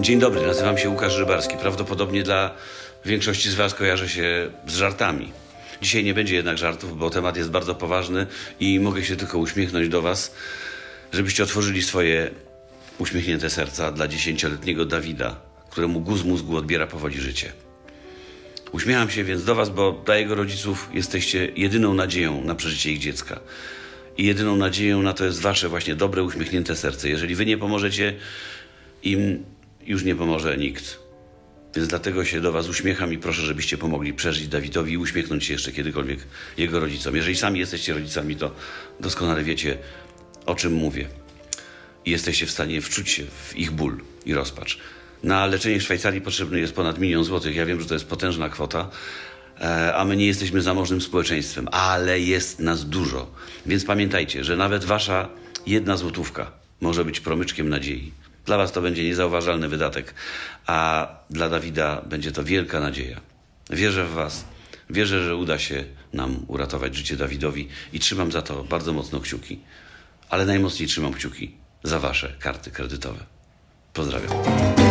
Dzień dobry, nazywam się Łukasz Rybarski. Prawdopodobnie dla większości z Was kojarzę się z żartami. Dzisiaj nie będzie jednak żartów, bo temat jest bardzo poważny i mogę się tylko uśmiechnąć do Was, żebyście otworzyli swoje uśmiechnięte serca dla dziesięcioletniego Dawida, któremu guz mózgu odbiera powoli życie. Uśmiecham się więc do Was, bo dla jego rodziców jesteście jedyną nadzieją na przeżycie ich dziecka. I jedyną nadzieją na to jest Wasze właśnie dobre, uśmiechnięte serce. Jeżeli Wy nie pomożecie, im już nie pomoże nikt. Więc dlatego się do Was uśmiecham i proszę, żebyście pomogli przeżyć Dawidowi i uśmiechnąć się jeszcze kiedykolwiek jego rodzicom. Jeżeli sami jesteście rodzicami, to doskonale wiecie, o czym mówię. I jesteście w stanie wczuć się w ich ból i rozpacz. Na leczenie w Szwajcarii potrzebny jest ponad milion złotych. Ja wiem, że to jest potężna kwota, e, a my nie jesteśmy zamożnym społeczeństwem, ale jest nas dużo. Więc pamiętajcie, że nawet Wasza jedna złotówka może być promyczkiem nadziei. Dla Was to będzie niezauważalny wydatek, a dla Dawida będzie to wielka nadzieja. Wierzę w Was, wierzę, że uda się nam uratować życie Dawidowi i trzymam za to bardzo mocno kciuki. Ale najmocniej trzymam kciuki za Wasze karty kredytowe. Pozdrawiam.